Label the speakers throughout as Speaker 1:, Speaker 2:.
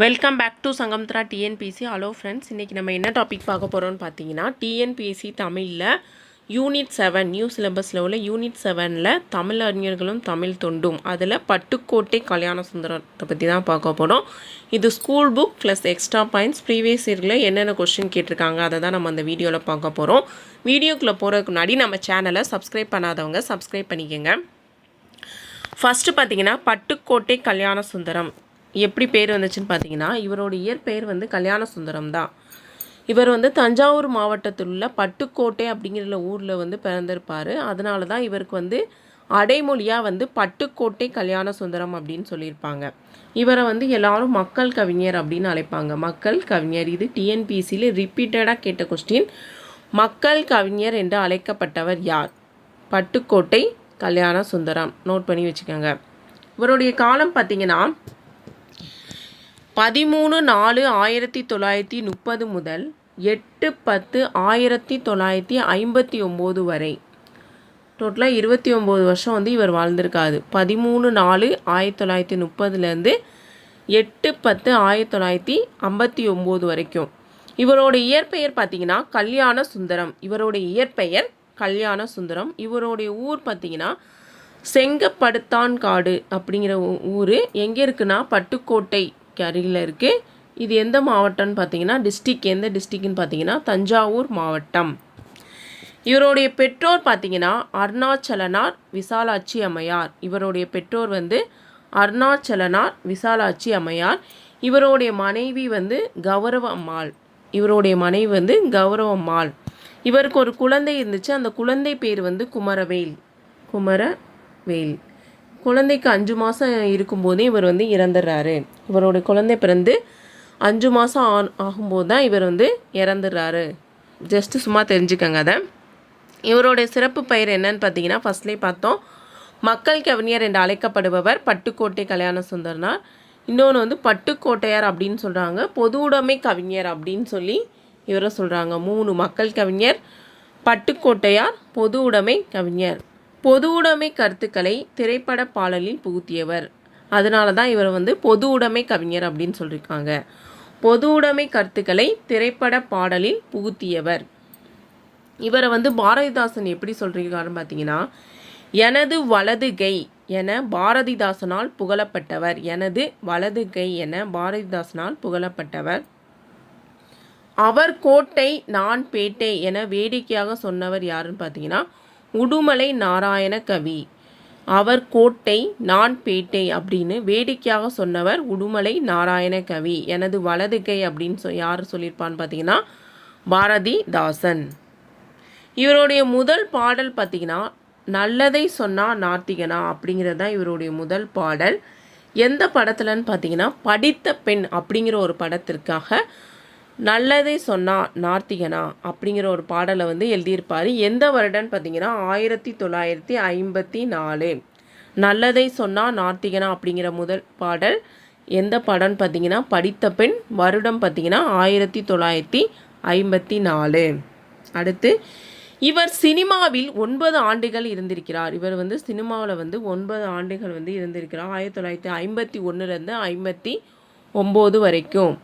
Speaker 1: Welcome back to Sangamithra TNPSC hello friends இன்றைக்கி நம்ம என்ன டாபிக் பார்க்க போகிறோம்னு பார்த்தீங்கன்னா டிஎன்பிஎஸ்சி தமிழில் யூனிட் செவன் நியூ சிலபஸில் உள்ள யூனிட் செவனில் தமிழ் அறிஞர்களும் தமிழ் தொண்டும். அதில் பட்டுக்கோட்டை கல்யாண சுந்தரத்தை பற்றி தான் பார்க்க போகிறோம் இது school book plus extra points previous இயரில் என்னென்ன கொஸ்டின் கேட்டிருக்காங்க அதை தான் நம்ம அந்த வீடியோவில் பார்க்க போகிறோம் வீடியோக்குள்ளே போகிறதுக்கு முன்னாடி நம்ம சேனலை சப்ஸ்கிரைப் பண்ணாதவங்க சப்ஸ்கிரைப் பண்ணிக்கோங்க. ஃபஸ்ட்டு பார்த்தீங்கன்னா பட்டுக்கோட்டை கல்யாண சுந்தரம். எப்படி பேர் வந்துச்சுன்னு பார்த்தீங்கன்னா இவரோட இயற்பெயர் வந்து கல்யாண சுந்தரம் தான். இவர் வந்து தஞ்சாவூர் மாவட்டத்தில் உள்ள பட்டுக்கோட்டை அப்படிங்கிற ஊரில் வந்து பிறந்திருப்பார். அதனால தான் இவருக்கு வந்து அடைமொழியாக வந்து பட்டுக்கோட்டை கல்யாண சுந்தரம் அப்படின்னு சொல்லியிருப்பாங்க. இவரை வந்து எல்லாரும் மக்கள் கவிஞர் அப்படின்னு அழைப்பாங்க. மக்கள் கவிஞர் இது டிஎன்பிசியில் ரிப்பீட்டடாக கேட்ட கொஸ்டின் மக்கள் கவிஞர் என்று அழைக்கப்பட்டவர் யார்? பட்டுக்கோட்டை கல்யாண சுந்தரம். நோட் பண்ணி வச்சுக்கோங்க. இவருடைய காலம் பார்த்தீங்கன்னா பதிமூணு நாலு ஆயிரத்தி தொள்ளாயிரத்தி முப்பது முதல் எட்டு பத்து ஆயிரத்தி தொள்ளாயிரத்தி ஐம்பத்தி ஒம்பது வரை. டோட்டலாக இருபத்தி ஒம்பது வருஷம் வந்து இவர் வாழ்ந்திருக்காது பதிமூணு நாலு ஆயிரத்தி தொள்ளாயிரத்தி முப்பதுலேருந்து எட்டு பத்து ஆயிரத்தி தொள்ளாயிரத்தி ஐம்பத்தி ஒம்பது வரைக்கும். இவரோட இயற்பெயர் பார்த்தீங்கன்னா கல்யாண சுந்தரம். இவரோட இயற்பெயர் கல்யாண சுந்தரம். இவருடைய ஊர் பார்த்தீங்கன்னா செங்கப்படுத்தான் காடு அப்படிங்கிற ஊர். எங்கே இருக்குன்னா பட்டுக்கோட்டை அருகில் இருக்குது இது எந்த மாவட்டம்னு பார்த்தீங்கன்னா டிஸ்ட்ரிக் எந்த டிஸ்ட்ரிக்னு பார்த்தீங்கன்னா தஞ்சாவூர் மாவட்டம். இவருடைய பெற்றோர் பார்த்தீங்கன்னா அருணாச்சலனார் விசாலாட்சி அம்மையார். இவருடைய பெற்றோர் வந்து அருணாச்சலனார் விசாலாட்சி அம்மையார். இவருடைய மனைவி வந்து கௌரவ அம்மாள் இவருடைய மனைவி வந்து கௌரவ அம்மாள் இவருக்கு ஒரு குழந்தை இருந்துச்சு. அந்த குழந்தை பேர் வந்து குமரவேல். குமரவேல். குழந்தைக்கு அஞ்சு மாதம் இருக்கும்போதே இவர் வந்து இறந்துடுறாரு. இவரோட குழந்தை பிறந்து அஞ்சு மாதம் ஆ ஆகும்போது தான் இவர் வந்து இறந்துடுறாரு. ஜஸ்ட்டு சும்மா தெரிஞ்சுக்கங்க அதை. இவருடைய சிறப்பு பெயர் என்னன்னு பார்த்தீங்கன்னா ஃபஸ்ட்லேயே பார்த்தோம். மக்கள் கவிஞர் என்று அழைக்கப்படுபவர் பட்டுக்கோட்டை கல்யாண சுந்தரனார் இன்னொன்று வந்து பட்டுக்கோட்டையார் அப்படின்னு சொல்கிறாங்க பொது உடைமை கவிஞர் அப்படின்னு சொல்லி இவரை சொல்கிறாங்க மூணு மக்கள் கவிஞர் பட்டுக்கோட்டையார் பொது உடைமை கவிஞர். பொது உடைமை கருத்துக்களை திரைப்பட பாடலில் புகுத்தியவர். அதனால தான் இவர் வந்து பொது உடைமை கவிஞர் அப்படின்னு சொல்லியிருக்காங்க பொது உடைமை கருத்துக்களை திரைப்பட பாடலில் புகுத்தியவர். இவரை வந்து பாரதிதாசன் எப்படி சொல்கிறாருன்னு பார்த்தீங்கன்னா எனது வலது கை என பாரதிதாசனால் புகழப்பட்டவர். எனது வலது கை என பாரதிதாசனால் புகழப்பட்டவர். அவர் கோட்டை நான் பேட்டை என வேடிக்கையாக சொன்னவர் யாருன்னு பார்த்தீங்கன்னா உடுமலை நாராயண கவி. அவர் கோட்டை நான் பேட்டை அப்படின்னு வேடிக்கையாக சொன்னவர் உடுமலை நாராயண கவி. எனது வலது கை அப்படின்னு சொ யார் சொல்லியிருப்பான்னு பார்த்தீங்கன்னா பாரதிதாசன் இவருடைய முதல் பாடல் பார்த்தீங்கன்னா நல்லதை சொன்னா நார்த்திகனா அப்படிங்கிறது தான் இவருடைய முதல் பாடல். எந்த படத்துலன்னு பார்த்தீங்கன்னா படித்த பெண் அப்படிங்கிற ஒரு படத்திற்காக நல்லதை சொன்னா நார்த்திகனா அப்படிங்கிற ஒரு பாடலை வந்து எழுதியிருப்பார். எந்த வருடம்னு பார்த்தீங்கன்னா ஆயிரத்தி தொள்ளாயிரத்தி ஐம்பத்தி நாலு. நல்லதை சொன்னா நார்த்திகனா அப்படிங்கிற முதல் பாடல் எந்த படம்னு பார்த்தீங்கன்னா படித்த பெண் வருடம் பார்த்தீங்கன்னா ஆயிரத்தி தொள்ளாயிரத்தி ஐம்பத்தி நாலு. அடுத்து இவர் சினிமாவில் ஒன்பது ஆண்டுகள் இருந்திருக்கிறார். இவர் வந்து சினிமாவில் வந்து ஒன்பது ஆண்டுகள் வந்து இருந்திருக்கிறார். ஆயிரத்தி தொள்ளாயிரத்தி ஐம்பத்தி ஒன்றுலேருந்து ஐம்பத்தி ஒம்பது வரைக்கும்.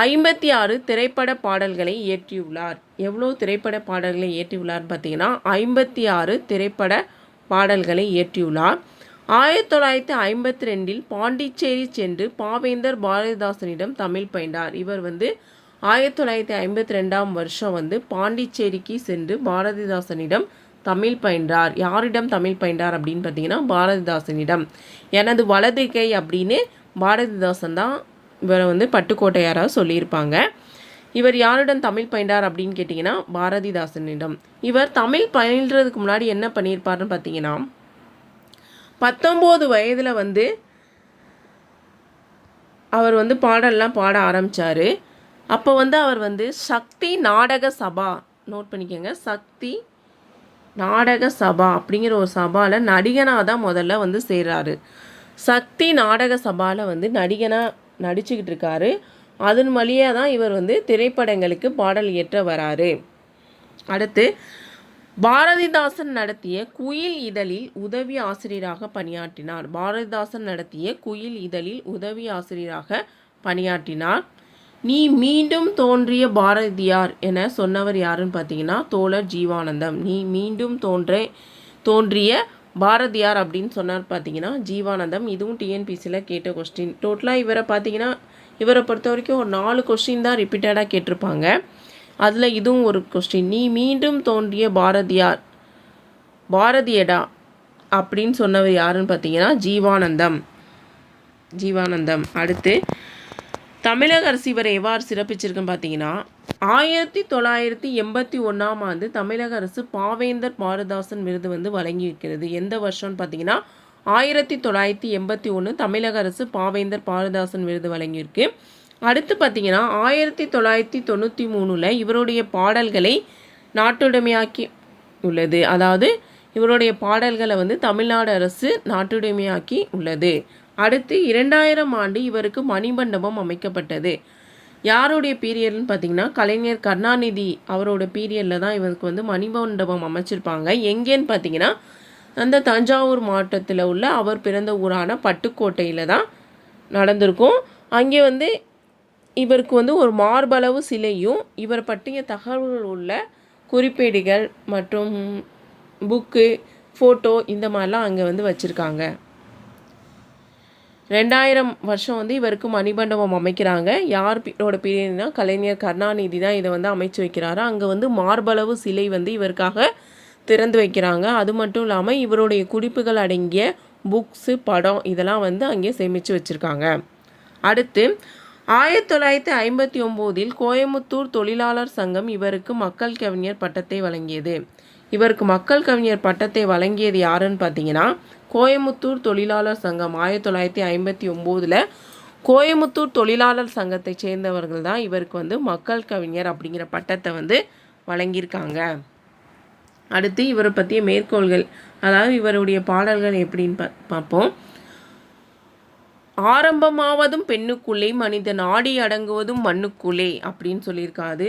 Speaker 1: ஐம்பத்தி ஆறு திரைப்பட பாடல்களை இயற்றியுள்ளார். எவ்வளோ திரைப்பட பாடல்களை இயற்றியுள்ளார்னு பார்த்தீங்கன்னா ஐம்பத்தி ஆறு திரைப்பட பாடல்களை இயற்றியுள்ளார். ஆயிரத்தி தொள்ளாயிரத்தி ஐம்பத்தி ரெண்டில் பாண்டிச்சேரி சென்று பாவேந்தர் பாரதிதாசனிடம் தமிழ் பயின்றார். இவர் வந்து ஆயிரத்தி தொள்ளாயிரத்தி ஐம்பத்தி ரெண்டாம் வருஷம் வந்து பாண்டிச்சேரிக்கு சென்று பாரதிதாசனிடம் தமிழ் பயின்றார். யாரிடம் தமிழ் பயின்றார் அப்படின்னு பார்த்தீங்கன்னா பாரதிதாசனிடம். எனது வலது கை அப்படின்னு பாரதிதாசன் தான் இவரை வந்து பட்டுக்கோட்டையாராக சொல்லியிருப்பாங்க. இவர் யாருடன் தமிழ் பயின்றார் அப்படின்னு கேட்டிங்கன்னா பாரதிதாசனிடம். இவர் தமிழ் பயின்றதுக்கு முன்னாடி என்ன பண்ணியிருப்பாருன்னு பார்த்தீங்கன்னா பத்தொம்போது வயதில் வந்து அவர் வந்து பாடல்லாம் பாட ஆரம்பித்தார் அப்போ வந்து அவர் வந்து சக்தி நாடக சபா நோட் பண்ணிக்கோங்க சக்தி நாடக சபா அப்படிங்கிற ஒரு சபாவில் நடிகனாக தான் முதல்ல வந்து சேர்றாரு. சக்தி நாடக சபாவில் வந்து நடிகனாக நடிச்சுக்கிட்டு இருக்காரு அதன் வழியாக தான் இவர் வந்து திரைப்படங்களுக்கு பாடல் இயற்ற வராரு. அடுத்து பாரதிதாசன் நடத்திய குயில் இதழில் உதவி ஆசிரியராக பணியாற்றினார். பாரதிதாசன் நடத்திய குயில் இதழில் உதவி ஆசிரியராக பணியாற்றினார். நீ மீண்டும் தோன்றிய பாரதியார் என சொன்னவர் யாருன்னு பார்த்தீங்கன்னா தோழர் ஜீவானந்தம். நீ மீண்டும் தோன்ற தோன்றிய பாரதியார் அப்படின்னு சொன்னார் பார்த்தீங்கன்னா ஜீவானந்தம் இதுவும் டிஎன்பிசியில் கேட்ட கொஸ்டின் டோட்டலாக இவரை பார்த்தீங்கன்னா இவரை பொறுத்த வரைக்கும் ஒரு நாலு கொஸ்டின் தான் ரிப்பீட்டடாக கேட்டிருப்பாங்க. அதில் இதுவும் ஒரு கொஸ்டின் நீ மீண்டும் தோன்றிய பாரதியார் பாரதியடா அப்படின்னு சொன்னவர் யாருன்னு பார்த்தீங்கன்னா ஜீவானந்தம். ஜீவானந்தம். அடுத்து தமிழக அரசு இவரை எவ்வாறு சிறப்பிச்சிருக்குன்னு பார்த்தீங்கன்னா ஆயிரத்தி தொள்ளாயிரத்தி எண்பத்தி ஒன்றாம் ஆண்டு தமிழக அரசு பாவேந்தர் பாரதாசன் விருது வந்து வழங்கி இருக்கிறது. எந்த வருஷம்னு பார்த்தீங்கன்னா ஆயிரத்தி தொள்ளாயிரத்தி எண்பத்தி ஒன்று தமிழக அரசு பாவேந்தர் பாரதாசன் விருது வழங்கியிருக்கு. அடுத்து பார்த்தீங்கன்னா ஆயிரத்தி தொள்ளாயிரத்தி தொண்ணூற்றி மூணில் இவருடைய பாடல்களை நாட்டுடைமையாக்கி உள்ளது. அதாவது இவருடைய பாடல்களை வந்து தமிழ்நாடு அரசு நாட்டுடைமையாக்கி உள்ளது. அடுத்து இரண்டாயிரம் ஆண்டு இவருக்கு மணிமண்டபம் அமைக்கப்பட்டது. யாருடைய பீரியட்னு பார்த்தீங்கன்னா கலைஞர் கருணாநிதி அவரோட பீரியடில் தான் இவருக்கு வந்து மணிமண்டபம் அமைச்சிருப்பாங்க. எங்கேன்னு பார்த்தீங்கன்னா அந்த தஞ்சாவூர் மாவட்டத்தில் உள்ள அவர் பிறந்த ஊரான பட்டுக்கோட்டையில் தான் நடந்திருக்கும். அங்கே வந்து இவருக்கு வந்து ஒரு மார்பளவு சிலையும் இவர் பற்றிய தகவல்கள் உள்ள குறிப்பேடுகள் மற்றும் புக்கு ஃபோட்டோ இந்த மாதிரிலாம் அங்கே வந்து வச்சுருக்காங்க. ரெண்டாயிரம் வருஷம் வந்து இவருக்கு மணிமண்டபம் அமைக்கிறாங்க. யாரோட பீரியட்னா கலைஞர் கருணாநிதி தான் இதை வந்து அமைச்சு வைக்கிறாரு. அங்கே வந்து மார்பளவு சிலை வந்து இவருக்காக திறந்து வைக்கிறாங்க. அது மட்டும் இல்லாமல் இவருடைய குறிப்புகள் அடங்கிய புக்ஸு படம் இதெல்லாம் வந்து அங்கே சேமித்து வச்சுருக்காங்க. அடுத்து ஆயிரத்தி தொள்ளாயிரத்தி ஐம்பத்தி ஒம்போதில் கோயமுத்தூர் தொழிலாளர் சங்கம் இவருக்கு மக்கள் கவிஞர் பட்டத்தை வழங்கியது. இவருக்கு மக்கள் கவிஞர் பட்டத்தை வழங்கியது யாருன்னு பார்த்தீங்கன்னா கோயமுத்தூர் தொழிலாளர் சங்கம். ஆயிரத்தி தொள்ளாயிரத்தி ஐம்பத்தி ஒம்போதில் கோயமுத்தூர் தொழிலாளர் சங்கத்தை சேர்ந்தவர்கள் தான் இவருக்கு வந்து மக்கள் கவிஞர் அப்படிங்கிற பட்டத்தை வந்து வழங்கியிருக்காங்க. அடுத்து இவரை பற்றிய மேற்கோள்கள் அதாவது இவருடைய பாடல்கள் எப்படின்னு பா பார்ப்போம். ஆரம்பமாவதும் பெண்ணுக்குள்ளே மனிதன் ஆடி அடங்குவதும் மண்ணுக்குள்ளே அப்படின்னு சொல்லியிருக்காது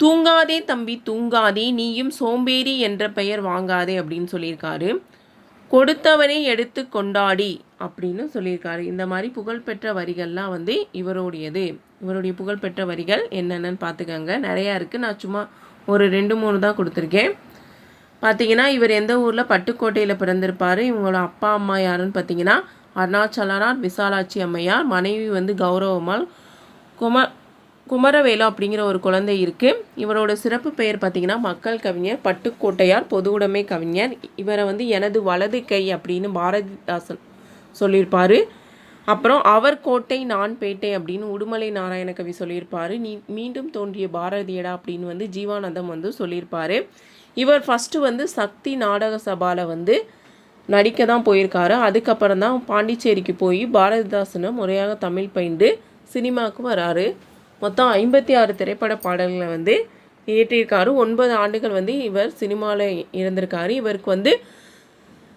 Speaker 1: தூங்காதே தம்பி தூங்காதே நீயும் சோம்பேறி என்ற பெயர் வாங்காதே அப்படின்னு சொல்லியிருக்காரு. கொடுத்தவனை எடுத்து கொண்டாடி அப்படின்னு சொல்லியிருக்காரு. இந்த மாதிரி புகழ்பெற்ற வரிகள்லாம் வந்து இவருடையது. இவருடைய புகழ்பெற்ற வரிகள் என்னென்னு பார்த்துக்கோங்க. நிறையா இருக்குது நான் சும்மா ஒரு ரெண்டு மூணு தான் கொடுத்துருக்கேன். பார்த்தீங்கன்னா இவர் எந்த ஊரில்? பட்டுக்கோட்டையில் பிறந்திருப்பார். இவங்களோட அப்பா அம்மா யாருன்னு பார்த்தீங்கன்னா அருணாச்சலனார் விசாலாட்சி அம்மையார் மனைவி வந்து கௌரவம்மாள் கும குமரவேலு அப்படிங்கிற ஒரு குழந்தை இருக்குது இவரோட சிறப்பு பெயர் பார்த்திங்கன்னா மக்கள் கவிஞர் பட்டுக்கோட்டையார் பொது உடைமை கவிஞர். இவரை வந்து எனது வலது கை அப்படின்னு பாரதிதாசன் சொல்லியிருப்பார். அப்புறம் அவர் கோட்டை நான் பேட்டை அப்படின்னு உடுமலை நாராயண கவி சொல்லியிருப்பார். நீ மீண்டும் தோன்றிய பாரதியடா அப்படின்னு வந்து ஜீவானந்தம் வந்து சொல்லியிருப்பார். இவர் ஃபஸ்ட்டு வந்து சக்தி நாடக சபாவில் வந்து நடிக்க தான் போயிருக்காரு. அதுக்கப்புறம் தான் பாண்டிச்சேரிக்கு போய் பாரதிதாசனை முறையாக தமிழ் பயின்று சினிமாவுக்கு வராரு. மொத்தம் ஐம்பத்தி ஆறு திரைப்பட பாடல்களை வந்து இயற்றியிருக்காரு. ஒன்பது ஆண்டுகள் வந்து இவர் சினிமாவில் இருந்திருக்காரு. இவருக்கு வந்து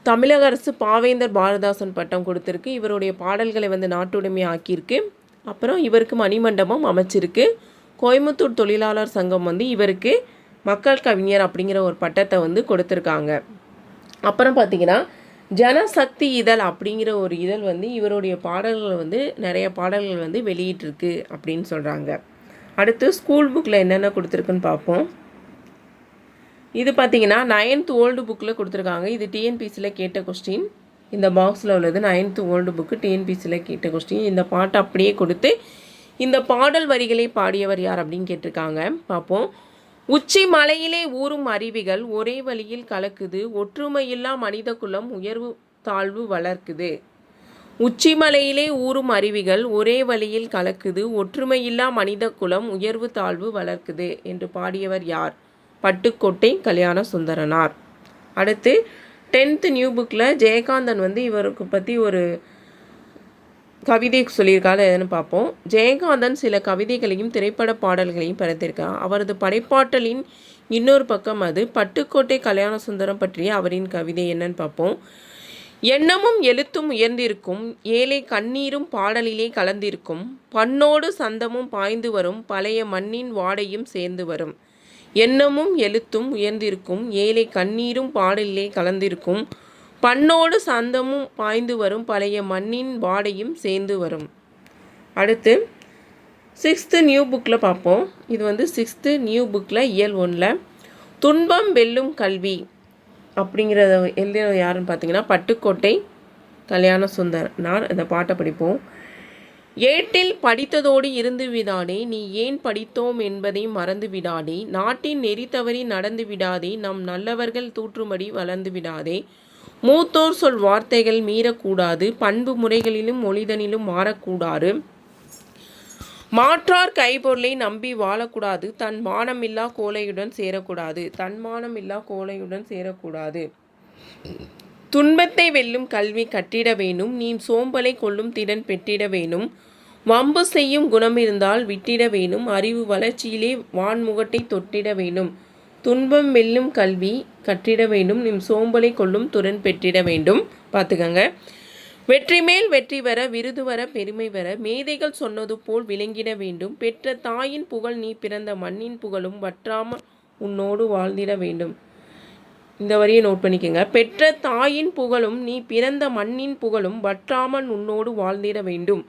Speaker 1: தமிழக அரசு பாவேந்தர் பாரதாசன் பட்டம் கொடுத்துருக்கு. இவருடைய பாடல்களை வந்து நாட்டுடைமை ஆக்கியிருக்கு அப்புறம் இவருக்கு மணிமண்டபம் அமைச்சிருக்கு. கோயம்புத்தூர் தொழிலாளர் சங்கம் வந்து இவருக்கு மக்கள் கவிஞர் அப்படிங்கிற ஒரு பட்டத்தை வந்து கொடுத்துருக்காங்க. அப்புறம் பார்த்தீங்கன்னா ஜனசக்தி இதழ் அப்படிங்கிற ஒரு இதழ் வந்து இவருடைய பாடல்களை வந்து நிறைய பாடல்கள் வந்து வெளியிட்டிருக்கு அப்படின்னு சொல்கிறாங்க அடுத்து ஸ்கூல் புக்கில் என்னென்ன கொடுத்துருக்குன்னு பார்ப்போம். இது பார்த்தீங்கன்னா நைன்த் ஓல்டு புக்கில் கொடுத்துருக்காங்க. இது டிஎன்பிசியில் கேட்ட கொஸ்டின் இந்த பாக்ஸில் உள்ளது நைன்த் ஓல்டு புக்கு டிஎன்பிசியில் கேட்ட கொஸ்டின் இந்த பாட்டை அப்படியே கொடுத்து இந்த பாடல் வரிகளை பாடியவர் யார் அப்படின்னு கேட்டிருக்காங்க. பார்ப்போம். உச்சி மலையிலே ஊறும் அருவிகள் ஒரே வழியில் கலக்குது. ஒற்றுமையில்லா மனித குலம் உயர்வு தாழ்வு வளர்க்குது. உச்சி மலையிலே ஊறும் அருவிகள் ஒரே வழியில் கலக்குது. ஒற்றுமையில்லா மனித குலம் உயர்வு தாழ்வு வளர்க்குது என்று பாடியவர் யார்? பட்டுக்கோட்டை கல்யாண சுந்தரனார். அடுத்து டென்த்து நியூ புக்கில் ஜெயகாந்தன் வந்து இவருக்கு பற்றி ஒரு கவிதை சொல்லியிருக்காரு எதுன்னு பார்ப்போம். ஜெயகாந்தன் சில கவிதைகளையும் திரைப்பட பாடல்களையும் படைத்திருக்கார் அவரது படைப்பாற்றலின் இன்னொரு பக்கம் அது பட்டுக்கோட்டை கல்யாண சுந்தரம் பற்றிய அவரின் கவிதை என்னன்னு பார்ப்போம். எண்ணமும் எழுத்தும் உயர்ந்திருக்கும் ஏழை கண்ணீரும் பாடலிலே கலந்திருக்கும் பண்ணோடு சந்தமும் பாய்ந்து வரும் பழைய மண்ணின் வாடையும் சேர்ந்து வரும். எண்ணமும் எழுத்தும் உயர்ந்திருக்கும் ஏழை கண்ணீரும் பாடலிலே கலந்திருக்கும் பண்ணோடு சந்தமும் பாய்ந்து வரும் பழைய மண்ணின் வாடையும் சேர்ந்து வரும். அடுத்து சிக்ஸ்த்து நியூ புக்கில் பார்ப்போம். இது வந்து சிக்ஸ்த்து நியூ புக்கில் இயல் ஒன்றில் துன்பம் வெல்லும் கல்வி அப்படிங்கிறத எழுதின யாருன்னு பார்த்தீங்கன்னா பட்டுக்கோட்டை கல்யாண சுந்தரனார். இந்த பாட்டை படிப்போம். ஏட்டில் படித்ததோடு இருந்து விடாதே நீ ஏன் படித்தோம் என்பதை மறந்து விடாதே நாட்டின் நெறி தவறி நடந்து விடாதே நம் நல்லவர்கள் தூற்றும்படி வளர்ந்து விடாதே மூத்தோர் சொல் வார்த்தைகள் மீறக்கூடாது பண்பு முறைகளிலும் மொழிதனிலும் மாறக்கூடாது. மாற்றார் கைபொருளை நம்பி வாழக்கூடாது தன் மானமில்லா கோலையுடன் சேரக்கூடாது தன் மானமில்லா கோலையுடன் சேரக்கூடாது. துன்பத்தை வெல்லும் கல்வி கட்டிட வேணும் நீ சோம்பலை கொள்ளும் திறன் பெற்றிட வேணும் வம்பு செய்யும் குணம் இருந்தால் விட்டிட வேணும் அறிவு வளர்ச்சியிலே வான்முகட்டை தொட்டிட வேண்டும். துன்பம் வெல்லும் கல்வி கட்டிட வேண்டும் நிம் சோம்பலை கொள்ளும் துறன் பெற்றிட வேண்டும். பார்த்துக்கங்க. வெற்றி மேல் வெற்றி வர விருது வர பெருமை வர மேதைகள் சொன்னது போல் விளங்கிட வேண்டும். பெற்ற தாயின் புகழ் நீ பிறந்த மண்ணின் புகழும் வற்றாமல் உன்னோடு வாழ்ந்திட வேண்டும். இந்த வரியை நோட் பண்ணிக்கோங்க. பெற்ற தாயின் புகழும் நீ பிறந்த மண்ணின் புகழும் வற்றாமல் உன்னோடு வாழ்ந்திட வேண்டும்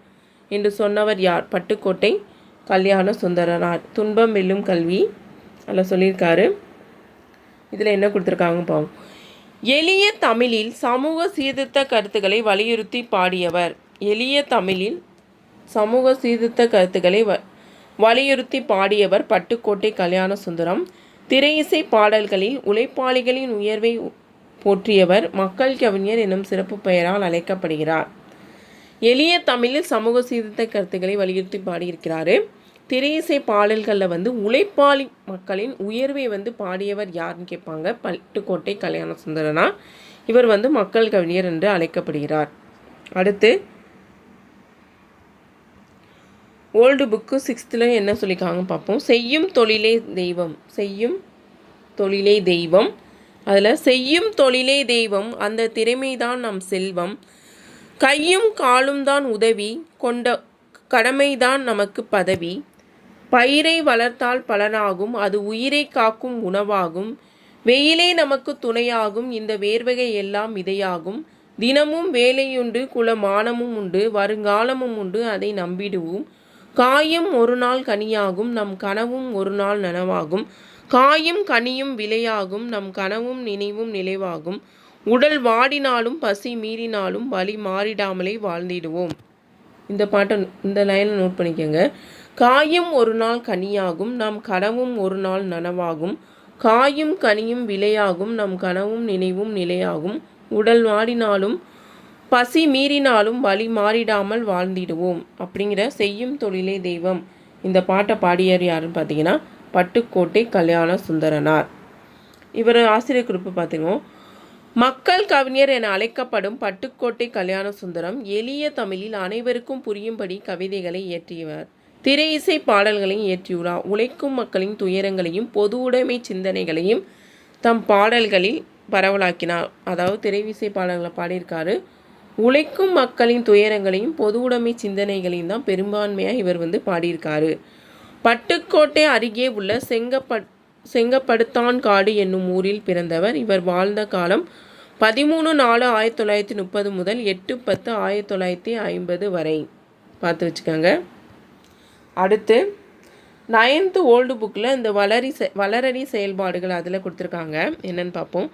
Speaker 1: என்று சொன்னவர் யார்? பட்டுக்கோட்டை கல்யாண சுந்தரனார். துன்பம் வெல்லும் கல்வி அதில் சொல்லியிருக்காரு. இதில் என்ன கொடுத்துருக்காங்க பாவம். எளிய தமிழில் சமூக சீர்திருத்த கருத்துக்களை வலியுறுத்தி பாடியவர். எளிய தமிழில் சமூக சீர்திருத்த கருத்துக்களை வ வலியுறுத்தி பாடியவர் பட்டுக்கோட்டை கல்யாண சுந்தரம் திரையிசை பாடல்களில் உழைப்பாளிகளின் உயர்வை போற்றியவர் மக்கள் கவிஞர் எனும் சிறப்பு பெயரால் அழைக்கப்படுகிறார். எளிய தமிழில் சமூக சீர்திருத்த கருத்துக்களை வலியுறுத்தி பாடியிருக்கிறார். திரையிசை பாடல்களில் வந்து உழைப்பாளி மக்களின் உயர்வை வந்து பாடியவர் யாருன்னு கேட்பாங்க. பட்டுக்கோட்டை கல்யாண சுந்தரனா இவர் வந்து மக்கள் கவிஞர் என்று அழைக்கப்படுகிறார். அடுத்து ஓல்டு புக்கு சிக்ஸ்த்தில் என்ன சொல்லியிருக்காங்க பார்ப்போம். செய்யும் தொழிலே தெய்வம் செய்யும் தொழிலே தெய்வம். அதில் செய்யும் தொழிலே தெய்வம் அந்த திறமைதான் நம் செல்வம். கையும் காலும் தான் உதவி கொண்ட கடமைதான் நமக்கு பதவி. பயிரை வளர்த்தால் பலனாகும் அது உயிரை காக்கும் உணவாகும். வெயிலே நமக்கு துணையாகும் இந்த வேர்வகை எல்லாம் இதையாகும் தினமும் வேலையுண்டு குலமானமும் உண்டு வருங்காலமும் உண்டு அதை நம்பிடுவோம். காயும் ஒரு நாள் கனியாகும் நம் கனவும் ஒரு நாள் நனவாகும். காயும் கனியும் விலையாகும் நம் கனவும் நினைவும் நிலைவாகும். உடல் வாடினாலும் பசி மீறினாலும் வலி மாறிடாமலே வாழ்ந்திடுவோம். இந்த பாட்டை இந்த லைனை நோட் பண்ணிக்கோங்க. காயும் ஒரு நாள் கனியாகும் நம் கனவும் ஒரு நாள் நனவாகும். காயும் கனியும் விலையாகும் நம் கனவும் நினைவும் நிலையாகும். உடல் வாடினாலும் பசி மீறினாலும் வழி மாறிடாமல் வாழ்ந்திடுவோம் அப்படிங்கிற செய்யும் தொழிலே தெய்வம். இந்த பாட்டை பாடியார் யாருன்னு பார்த்தீங்கன்னா பட்டுக்கோட்டை கல்யாண சுந்தரனார் இவர் ஆசிரியர் குறிப்பு பார்த்தீங்கன்னா மக்கள் கவிஞர் என அழைக்கப்படும் பட்டுக்கோட்டை கல்யாண சுந்தரம் எளிய தமிழில் அனைவருக்கும் புரியும்படி கவிதைகளை இயற்றியவர். திரை இசை பாடல்களையும் இயற்றியுள்ளார் உழைக்கும் மக்களின் துயரங்களையும் பொது உடைமை சிந்தனைகளையும் தம் பாடல்களில் பரவலாக்கினார். அதாவது திரை இசை பாடல்களை பாடியிருக்காரு. உழைக்கும் மக்களின் துயரங்களையும் பொது உடைமை சிந்தனைகளையும் தான் பெரும்பான்மையாக இவர் வந்து பாடியிருக்காரு. பட்டுக்கோட்டை அருகே உள்ள செங்கப்பட் செங்கப்படுத்தான் காடு என்னும் ஊரில் பிறந்தவர். இவர் வாழ்ந்த காலம் பதிமூணு நாலு ஆயிரத்தி தொள்ளாயிரத்தி முப்பது முதல் எட்டு பத்து ஆயிரத்தி தொள்ளாயிரத்தி ஐம்பது வரை. பார்த்து வச்சுக்கோங்க. அடுத்து நைன்த்து ஓல்டு புக்கில் இந்த வளரி செ வளரடி செயல்பாடுகள் அதில் கொடுத்துருக்காங்க. என்னென்னு பார்ப்போம்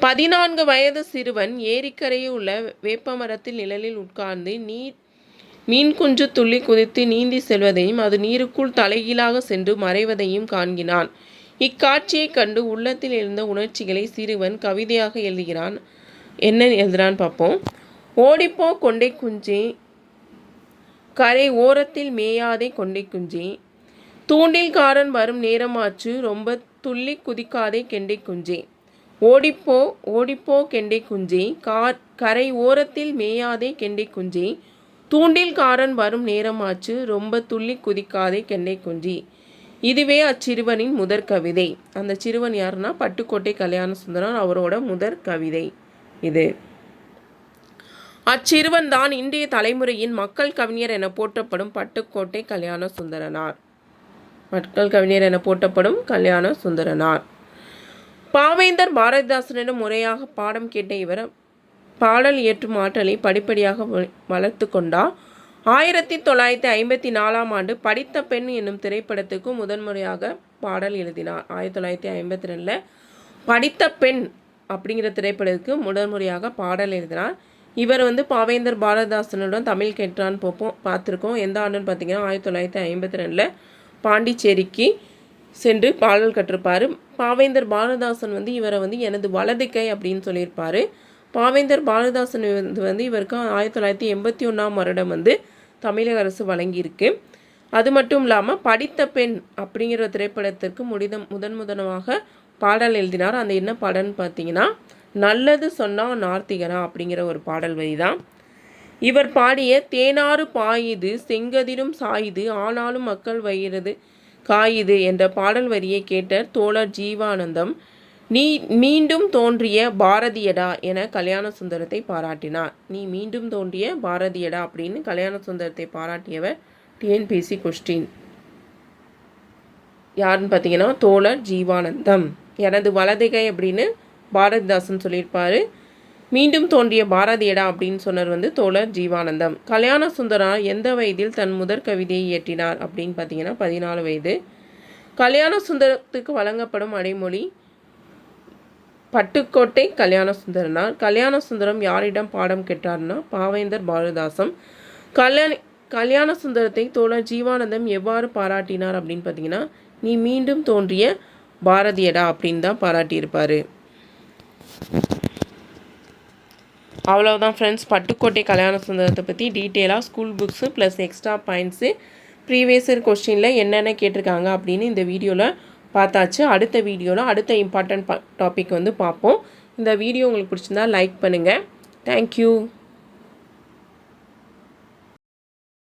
Speaker 1: பதினான்கு வயது சிறுவன் ஏரிக்கரையில் உள்ள வேப்பமரத்தில் நிழலில் உட்கார்ந்து நீர் மீன் குஞ்சு துள்ளி குதித்து நீந்தி செல்வதையும் அது நீருக்குள் தலைகீழாக சென்று மறைவதையும் காண்கிறான். இக்காட்சியைக் கண்டு உள்ளத்தில் இருந்த உணர்ச்சிகளை சிறுவன் கவிதையாக எழுதுகிறான். என்ன எழுதுறான்னு பார்ப்போம் ஓடிப்போ கொண்டை குஞ்சே கரை ஓரத்தில் மேயாதே கொண்டை குஞ்சே. தூண்டில்காரன் வரும் நேரமாச்சு ரொம்ப துள்ளி குதிக்காதே கெண்டை குஞ்சே. ஓடிப்போ ஓடிப்போ கெண்டை குஞ்சே. கார் கரை ஓரத்தில் மேயாதே கெண்டை குஞ்சே. தூண்டில்காரன் வரும் நேரமாச்சு ரொம்ப துள்ளி குதிக்காதே கெண்டை குஞ்சி. இதுவே அச்சிறுவனின் முதற் கவிதை. அந்த சிறுவன் யாருன்னா பட்டுக்கோட்டை கல்யாண சுந்தரம் அவரோட முதற் கவிதை இது. அச்சிறுவன் தான் இன்றைய தலைமுறையின் மக்கள் கவிஞர் என போற்றப்படும் பட்டுக்கோட்டை கல்யாண சுந்தரனார். மக்கள் கவிஞர் என போற்றப்படும் கல்யாண சுந்தரனார். பாவேந்தர் பாரதிதாசனிடம் முறையாக பாடம் கேட்ட இவர் பாடல் இயற்றும் ஆற்றலை படிப்படியாக வளர்த்து கொண்டார் ஆயிரத்தி தொள்ளாயிரத்தி ஐம்பத்தி நாலாம் ஆண்டு படித்த பெண் என்னும் திரைப்படத்துக்கு முதன்முறையாக பாடல் எழுதினார். ஆயிரத்தி தொள்ளாயிரத்தி ஐம்பத்தி ரெண்டில் படித்த பெண் அப்படிங்கிற திரைப்படத்துக்கு முதன்முறையாக பாடல் எழுதினார். இவர் வந்து பாவேந்தர் பாரதாசனுடன் தமிழ் கேட்டான்னு போப்போம் பார்த்துருக்கோம். எந்த ஆண்டுன்னு பார்த்தீங்கன்னா ஆயிரத்தி தொள்ளாயிரத்தி ஐம்பத்தி ரெண்டில் பாண்டிச்சேரிக்கு சென்று பாடல் கற்றிருப்பார். பாவேந்தர் பாரதாசன் வந்து இவரை வந்து எனது வலது கை அப்படின்னு சொல்லியிருப்பார். பாவேந்தர் பாரதிதாசன் வந்து வந்து இவருக்கு ஆயிரத்தி தொள்ளாயிரத்தி எண்பத்தி ஒன்றாம் வருடம் வந்து தமிழக அரசு வழங்கியிருக்கு. அது மட்டும் இல்லாமல் படித்த பெண் அப்படிங்கிற திரைப்படத்திற்கு முடித முதன் முதனமாக பாடல் எழுதினார். அந்த என்ன பாடல்னு பார்த்தீங்கன்னா நல்லது சொன்னா நார்த்திகனா அப்படிங்கிற ஒரு பாடல் வரி தான் இவர் பாடிய தேனாறு பாயுது செங்கதிரும் சாயுது ஆனாலும் மக்கள் வயிறது காயுது என்ற பாடல் வரியை கேட்ட தோழர் ஜீவானந்தம் நீ மீண்டும் தோன்றிய பாரதியடா என கல்யாண சுந்தரத்தை பாராட்டினார். நீ மீண்டும் தோன்றிய பாரதியடா அப்படின்னு கல்யாண சுந்தரத்தை பாராட்டியவர் டிஎன்பிசி கொஸ்டின் யாருன்னு பார்த்தீங்கன்னா தோழர் ஜீவானந்தம். எனது வலதுகை அப்படின்னு பாரதிதாசன் சொல்லியிருப்பாரு மீண்டும் தோன்றிய பாரதியடா அப்படின்னு சொன்னவர் வந்து தோழர் ஜீவானந்தம். கல்யாண சுந்தரா எந்த வயதில் தன் முதற் கவிதையை இயற்றினார்? அப்படின்னு பார்த்தீங்கன்னா பதினாலு வயது. கல்யாண சுந்தரத்துக்கு வழங்கப்படும் அடைமொழி பட்டுக்கோட்டை கல்யாண சுந்தரனார். கல்யாண சுந்தரம் யாரிடம் பாடம் கேட்டார்னா பாவேந்தர் பாரதிதாசம் கல்யாண கல்யாண சுந்தரத்தை தோழர் ஜீவானந்தம் எவ்வாறு பாராட்டினார்? அப்படின்னு பார்த்தீங்கன்னா நீ மீண்டும் தோன்றிய பாரதியடா அப்படின்னு தான் பாராட்டியிருப்பார். அவ்வளோதான் ஃப்ரெண்ட்ஸ் பட்டுக்கோட்டை கல்யாண சுந்தரத்தை பற்றி டீட்டெயிலாக school books plus extra points previous year கொஸ்டினில் என்னென்ன கேட்டிருக்காங்க அப்படின்னு இந்த வீடியோவில் பார்த்தாச்சு. அடுத்த வீடியோவில் அடுத்த இம்பார்ட்டண்ட் டாபிக் வந்து பார்ப்போம். இந்த வீடியோ உங்களுக்கு பிடிச்சிருந்தா லைக் பண்ணுங்கள் தேங்க்யூ